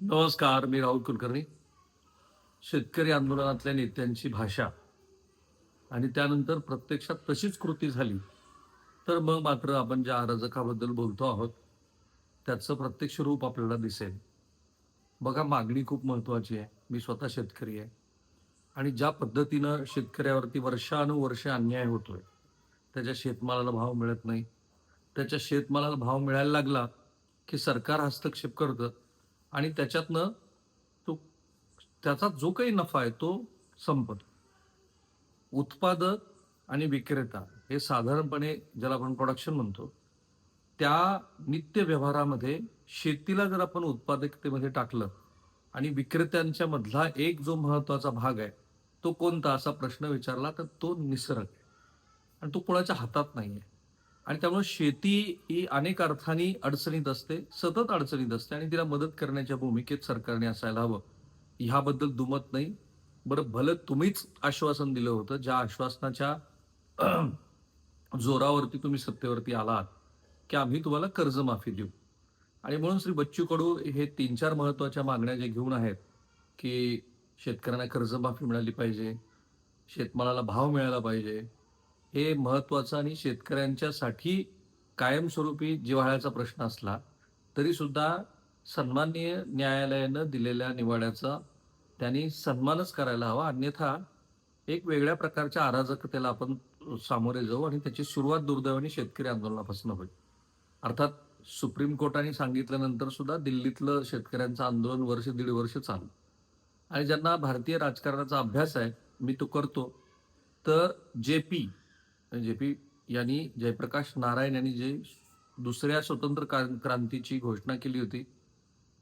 नमस्कार मी राहुल कुलकर्णी. शेतकरी आंदोलनातल्या नेत्यांची भाषा आणि त्यानंतर प्रत्यक्षात तशीच कृती झाली तर मग मात्र आपण ज्या अराजकाबद्दल बोलतो आहोत त्याचं प्रत्यक्ष रूप आपल्याला दिसेल. बघा मागणी खूप महत्त्वाची आहे. मी स्वतः शेतकरी आहे आणि ज्या पद्धतीनं शेतकऱ्यावरती वर्षानुवर्ष अन्याय होतोय त्याच्या शेतमालाला भाव मिळत नाही त्याच्या शेतमालाला भाव मिळायला लागला की सरकार हस्तक्षेप करतं आणि त्याच्यातनं तो त्याचा जो काही नफा आहे तो संपतो. उत्पादक आणि विक्रेता हे साधारणपणे ज्याला आपण प्रोडक्शन म्हणतो त्या नित्य व्यवहारामध्ये शेतीला जर आपण उत्पादकतेमध्ये टाकलं आणि विक्रेत्यांच्या मधला एक जो महत्त्वाचा भाग आहे तो कोणता असा प्रश्न विचारला तर तो निसर्ग आहे. आणि तो कोणाच्या हातात नाही आहे आणि त्यामुळे शेती ही अनेक अर्थाने अडचणीत असते सतत अडचणीत असते आणि तिला मदत करण्याच्या भूमिकेत सरकारने असायला हवं. ह्याबद्दल दुमत नाही. बरं भलं तुम्हीच आश्वासन दिलं होतं. ज्या आश्वासनाच्या जोरावरती तुम्ही सत्तेवरती आलात की आम्ही तुम्हाला कर्जमाफी देऊ. आणि म्हणून श्री बच्चू कडू हे तीन चार महत्त्वाच्या मागण्या जे घेऊन आहेत की शेतकऱ्यांना कर्जमाफी मिळाली पाहिजे शेतमालाला भाव मिळाला पाहिजे हे महत्वाचं आणि शेतकऱ्यांच्यासाठी कायमस्वरूपी जिव्हाळ्याचा प्रश्न असला तरी सुद्धा सन्माननीय न्यायालयानं दिलेल्या निवाड्याचा त्यांनी सन्मानच करायला हवा. अन्यथा एक वेगळ्या प्रकारच्या अराजकतेला आपण सामोरे जाऊ आणि त्याची सुरुवात दुर्दैवाने शेतकरी आंदोलनापासून होईल. अर्थात सुप्रीम कोर्टाने सांगितल्यानंतर सुद्धा दिल्लीतलं शेतकऱ्यांचं आंदोलन वर्ष दीड वर्ष चालू. आणि ज्यांना भारतीय राजकारणाचा अभ्यास आहे मी तो करतो. तर जे पी जे पी यांनी जयप्रकाश नारायण यांनी जे दुसऱ्या स्वतंत्र क्रां- क्रांतीची घोषणा केली होती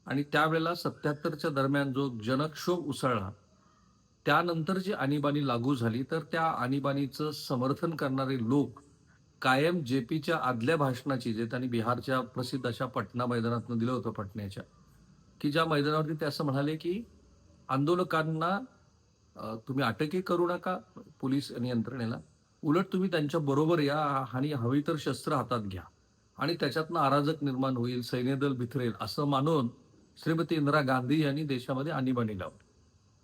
आणि त्यावेळेला सत्याहत्तरच्या दरम्यान जो जनक्षोभ उसळला त्यानंतर जी आणीबाणी लागू झाली तर त्या आणीबाणीचं समर्थन करणारे लोक कायम जे पीच्या आदल्या भाषणाची जे त्यांनी बिहारच्या प्रसिद्ध अशा पटना मैदानातून दिलं होतं पटण्याच्या की ज्या मैदानावरती ते असं म्हणाले की आंदोलकांना तुम्ही अटकही करू नका पोलीस यंत्रणेला उलट तुम्ही त्यांच्या बरोबर या आणि हवी तर शस्त्र हातात घ्या. आणि त्याच्यातनं अराजक निर्माण होईल सैन्यदल भिथरेल असं मानून श्रीमती इंदिरा गांधी यांनी देशामध्ये आणीबाणी लावली.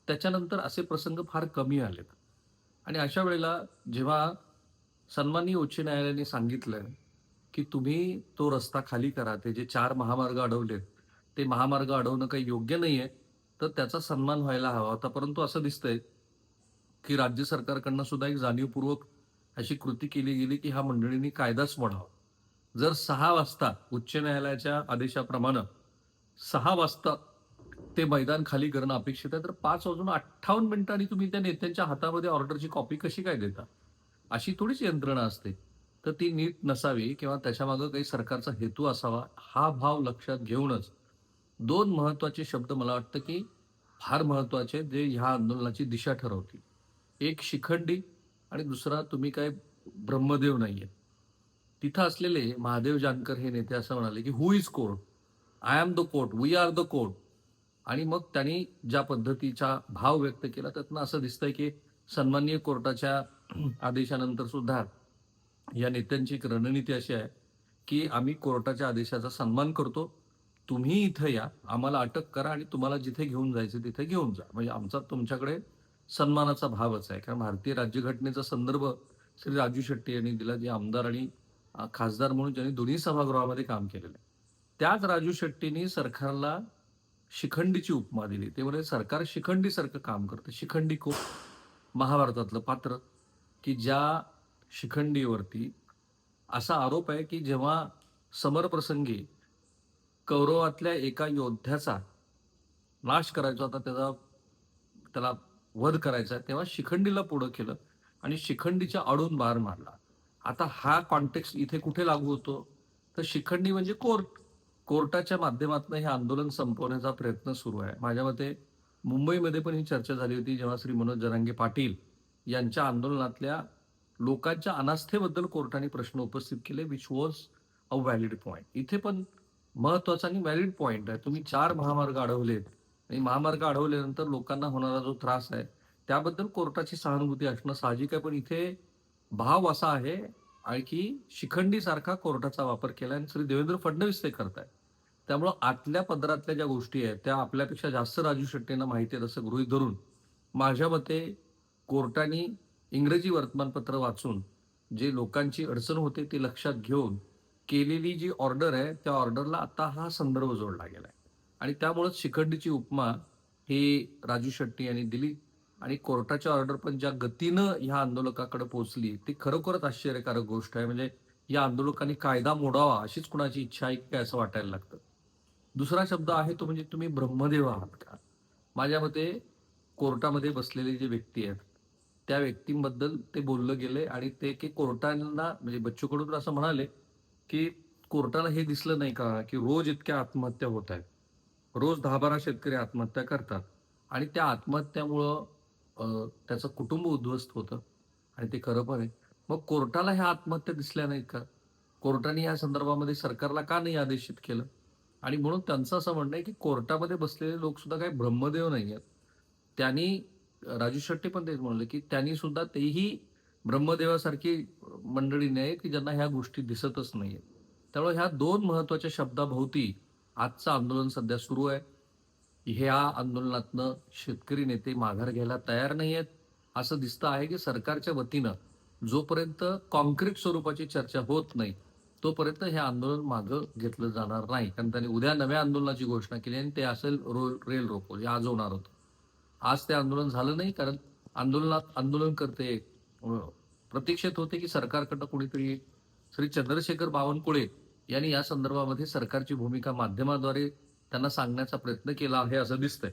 त्याच्यानंतर असे प्रसंग फार कमी आलेत. आणि अशा वेळेला जेव्हा सन्माननीय उच्च न्यायालयाने सांगितलं की तुम्ही तो रस्ता खाली करा ते जे चार महामार्ग अडवलेत ते महामार्ग अडवणं काही योग्य नाहीये तर त्याचा सन्मान व्हायला हवा होता. परंतु असं दिसतंय की राज्य सरकारकडनं सुद्धा एक जाणीवपूर्वक अशी कृती केली गेली की ह्या मंडळींनी कायदाच मोडावा. जर सहा वाजता उच्च न्यायालयाच्या आदेशाप्रमाणे सहा वाजता ते मैदान खाली करणं अपेक्षित आहे तर पाच वाजून अठ्ठावन्न मिनिटांनी तुम्ही त्या नेत्यांच्या हातामध्ये ऑर्डरची कॉपी कशी काय देता? अशी थोडीच यंत्रणा असते. तर ती नीट नसावी किंवा त्याच्यामागं काही सरकारचा हेतू असावा हा भाव लक्षात घेऊनच दोन महत्त्वाचे शब्द मला वाटतं की फार महत्त्वाचे जे ह्या आंदोलनाची दिशा ठरवतील. एक शिखंडी आणि दुसरा तुम्ही काय ब्रह्मदेव नाहीये. तिथं असलेले महादेव जानकर हे नेते असं म्हणाले की who is court I am the court we are the court आणि मग त्यांनी ज्या पद्धतीचा भाव व्यक्त केला त्यातनं असं दिसतंय की सन्माननीय कोर्टाच्या आदेशानंतर सुद्धा या नेत्यांची एक रणनीती अशी आहे की आम्ही कोर्टाच्या आदेशाचा सन्मान करतो. तुम्ही इथं या. आम्हाला अटक करा आणि तुम्हाला जिथे घेऊन जायचं तिथे घेऊन जा. म्हणजे आमचा तुमच्याकडे सन्मानाचा भावच आहे. कारण भारतीय राज्यघटनेचा संदर्भ श्री राजू शेट्टी यांनी दिला जे आमदार आणि खासदार म्हणून ज्यांनी दोन्ही सभागृहामध्ये काम केलेलं आहे. त्याच राजू शेट्टींनी सरकारला शिखंडीची उपमा दिली. ते म्हणजे सरकार शिखंडीसारखं काम करतं. शिखंडी को महाभारतातलं पात्र की ज्या शिखंडीवरती असा आरोप आहे की जेव्हा समरप्रसंगी कौरवातल्या एका योद्ध्याचा नाश करायचा होता त्याचा त्याला वध करायचा तेव्हा शिखंडीला पुढं केलं आणि शिखंडीच्या आडून बाहेर मारला. आता हा कॉन्टेक्स्ट इथे कुठे लागू होतो? तर शिखंडी म्हणजे कोर्ट. कोर्टाच्या माध्यमातून हे आंदोलन संपवण्याचा प्रयत्न सुरू आहे. माझ्या मते मुंबईमध्ये पण ही चर्चा झाली होती जेव्हा श्री मनोज जरांगे पाटील यांच्या आंदोलनातल्या लोकांच्या अनास्थेबद्दल कोर्टाने प्रश्न उपस्थित केले which was a valid point इथे पण महत्त्वाचा आणि व्हॅलिड पॉईंट आहे. तुम्ही चार महामार्ग अडवलेत. महामार्ग अडवल्यानंतर लोकांना होणारा जो त्रास आहे त्याबद्दल कोर्टाची सहानुभूती असणं साहजिक आहे. पण इथे भाव असा आहे आणि की शिखंडीसारखा कोर्टाचा वापर केला आणि श्री देवेंद्र फडणवीस ते करतायत त्यामुळं आतल्या पदरातल्या ज्या गोष्टी आहेत त्या आपल्यापेक्षा जास्त राजू शेट्टींना माहिती आहेत असं गृहीत धरून माझ्या मते कोर्टाने इंग्रजी वर्तमानपत्र वाचून जे लोकांची अडचण होते ती लक्षात घेऊन केलेली जी ऑर्डर आहे त्या ऑर्डरला आता हा संदर्भ जोडला आहे आणि त्यामुळेच शिखंडीची उपमा ही राजू शेट्टी यांनी दिली. आणि कोर्टाच्या ऑर्डर पण ज्या गतीनं ह्या आंदोलकाकडे पोहोचली ती खरोखरच आश्चर्यकारक गोष्ट आहे. म्हणजे या आंदोलकांनी कायदा मोडावा अशीच कुणाची इच्छा आहे की काय असं वाटायला लागतं? दुसरा शब्द आहे तो म्हणजे तुम्ही ब्रह्मदेव आहात का? माझ्या मते कोर्टामध्ये बसलेले जे व्यक्ती आहेत त्या व्यक्तींबद्दल ते बोललं गेले आणि ते की कोर्टांना म्हणजे बच्चूकडून असं म्हणाले की कोर्टाला हे दिसलं नाही का की रोज इतक्या आत्महत्या होत आहेत. रोज दहा बारा शेतकरी आत्महत्या करतात. आणि त्या आत्महत्यामुळं त्याचं कुटुंब उद्ध्वस्त होतं. आणि ते खरं पण आहे. मग कोर्टाला ह्या आत्महत्या दिसल्या नाहीत का? कोर्टाने या संदर्भामध्ये सरकारला का नाही आदेशित केलं? आणि म्हणून त्यांचं असं म्हणणं आहे की कोर्टामध्ये बसलेले लोक सुद्धा काही ब्रह्मदेव नाही आहेत. त्यांनी राजू शेट्टी पण तेच म्हणले की त्यांनी सुद्धा तेही ब्रह्मदेवासारखी मंडळी नाही की ज्यांना ह्या गोष्टी दिसतच नाहीये त्यामुळे ह्या दोन महत्त्वाच्या शब्दाभोवती आजचं आंदोलन सध्या सुरू आहे. ह्या आंदोलनातनं शेतकरी नेते माघार घ्यायला तयार नाही आहेत असं दिसतं आहे की सरकारच्या वतीनं जोपर्यंत कॉन्क्रीट स्वरूपाची चर्चा होत नाही तोपर्यंत हे आंदोलन मागं घेतलं जाणार नाही. कारण त्यांनी उद्या नव्या आंदोलनाची घोषणा केली आणि ते असेल रो रेल रोको जे आज होणार होतं. आज ते आंदोलन झालं नाही कारण आंदोलनात आंदोलन करते प्रतीक्षेत होते की सरकारकडनं कोणीतरी श्री चंद्रशेखर बावनकुळे यांनी या संदर्भामध्ये सरकारची भूमिका माध्यमाद्वारे त्यांना सांगण्याचा प्रयत्न केला आहे असं दिसतंय.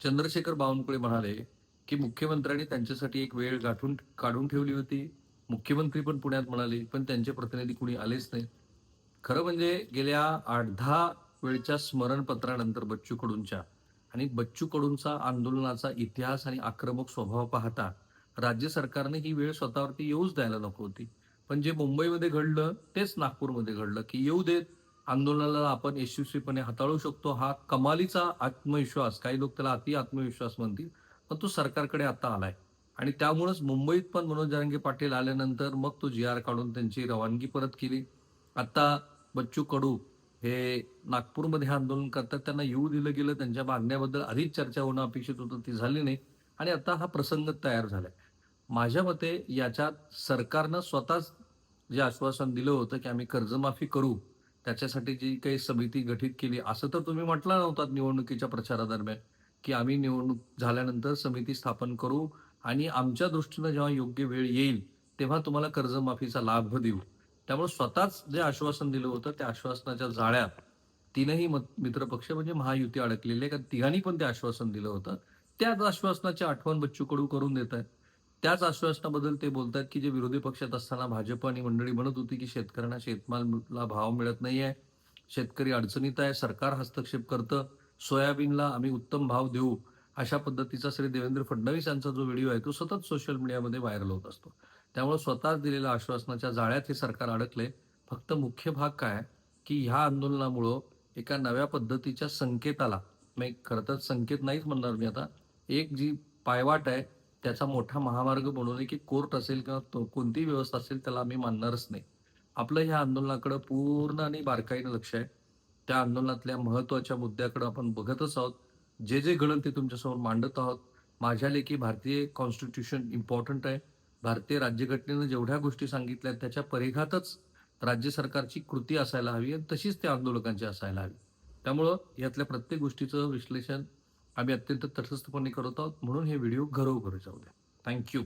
चंद्रशेखर बावनकुळे म्हणाले की मुख्यमंत्र्यांनी त्यांच्यासाठी एक वेळ गाठून काढून ठेवली होती. मुख्यमंत्री पण पुण्यात म्हणाले पण त्यांचे प्रतिनिधी कुणी आलेच नाही खरं म्हणजे गेल्या आठ दहा वेळच्या स्मरणपत्रानंतर बच्चू कडूंच्या आणि बच्चू कडूंचा आंदोलनाचा इतिहास आणि आक्रमक स्वभाव पाहता राज्य सरकारने ही वेळ स्वतःवरती येऊच द्यायला नको होती. पण जे मुंबईमध्ये घडलं तेच नागपूरमध्ये घडलं की येऊ देत. आंदोलनाला आपण यशस्वीपणे हाताळू शकतो. हा कमालीचा आत्मविश्वास काही लोक त्याला अति आत्मविश्वास म्हणतील पण तो सरकारकडे आता आलाय. आणि त्यामुळेच मुंबईत पण मनोज जरांगे पाटील आल्यानंतर मग तो जी आर काढून त्यांची रवानगी परत केली. आता बच्चू कडू हे नागपूरमध्ये आंदोलन करतात. त्यांना येऊ दिलं गेलं त्यांच्या मागण्याबद्दल आधीच चर्चा होणं अपेक्षित होतं ती झाली नाही. आणि आता हा प्रसंग तयार झालाय. माझ्या मते याच्यात सरकारनं स्वतःच जे आश्वासन दिलं होतं की आम्ही कर्जमाफी करू त्याच्यासाठी जी काही समिती गठीत केली असं तर तुम्ही म्हटलं नव्हतात निवडणुकीच्या प्रचारादरम्यान की आम्ही निवडणूक झाल्यानंतर समिती स्थापन करू आणि आमच्या दृष्टीनं जेव्हा योग्य वेळ येईल तेव्हा तुम्हाला कर्जमाफीचा लाभ देऊ. त्यामुळे स्वतःच जे आश्वासन दिलं होतं त्या आश्वासनाच्या जाळ्यात तीनही मत- मित्रपक्ष म्हणजे महायुती अडकलेले कारण तिघांनी पण ते आश्वासन दिलं होतं. त्याच आश्वासनाची आठवण बच्चू कडू करून देत आहेत त्याच आश्वासनाबद्दल ते बोलतात की जे विरोधी पक्षात असताना भाजप आणि मंडळी म्हणत होती की शेतकऱ्यांना शेतमालला भाव मिळत नाहीये शेतकरी अडचणीत आहे सरकार हस्तक्षेप करतं सोयाबीनला आम्ही उत्तम भाव देऊ अशा पद्धतीचा श्री देवेंद्र फडणवीस यांचा जो व्हिडिओ आहे तो सतत सोशल मीडियामध्ये व्हायरल होत असतो. त्यामुळे स्वतःच दिलेल्या आश्वासनाच्या जाळ्यात हे सरकार अडकले. फक्त मुख्य भाग काय? की ह्या आंदोलनामुळं एका नव्या पद्धतीच्या संकेताला मी खरं तर संकेत नाहीच म्हणणार मी आता एक जी पायवाट आहे त्याचा मोठा महामार्ग बनवले की कोर्ट असेल किंवा तो- कोणतीही व्यवस्था असेल त्याला आम्ही मानणारच नाही. आपलं ह्या आंदोलनाकडे पूर्ण आणि बारकाईनं लक्ष आहे. त्या आंदोलनातल्या महत्त्वाच्या मुद्द्याकडे आपण बघतच आहोत. जे जे घडण ते तुमच्यासमोर मांडत आहोत. माझ्या लेखी भारतीय कॉन्स्टिट्यूशन इम्पॉर्टंट आहे. भारतीय राज्यघटनेनं जेवढ्या गोष्टी सांगितल्या आहेत, त्याच्या परिघातच राज्य सरकारची कृती असायला हवी आणि तशीच त्या आंदोलकांची असायला हवी. त्यामुळं यातल्या प्रत्येक गोष्टीचं विश्लेषण आम्ही अत्यंत तटस्थपणे करत आहोत. म्हणून हे व्हिडिओ घरोघरी जाऊ द्या. थँक्यू